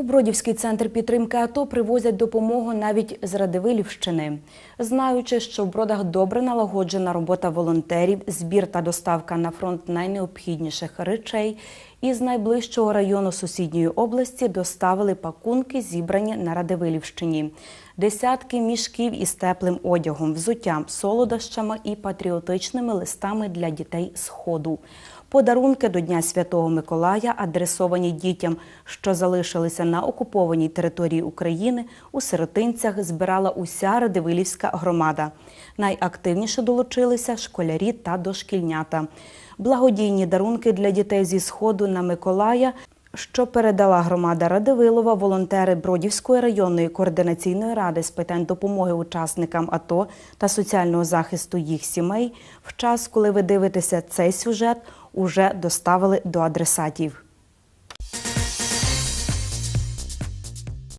У Бродівський центр підтримки АТО привозять допомогу навіть з Радивилівщини. Знаючи, що в Бродах добре налагоджена робота волонтерів, збір та доставка на фронт найнеобхідніших речей, із найближчого району сусідньої області доставили пакунки, зібрані на Радивилівщині. Десятки мішків із теплим одягом, взуттям, солодощами і патріотичними листами для дітей Сходу. Подарунки до Дня Святого Миколая, адресовані дітям, що залишилися на окупованій території України, у сиротинцях збирала уся Радивилівська громада. Найактивніше долучилися школярі та дошкільнята. Благодійні дарунки для дітей зі Сходу на Миколая що передала громада Радивилова, волонтери Бродівської районної координаційної ради з питань допомоги учасникам АТО та соціального захисту їх сімей, в час, коли ви дивитеся цей сюжет, уже доставили до адресатів.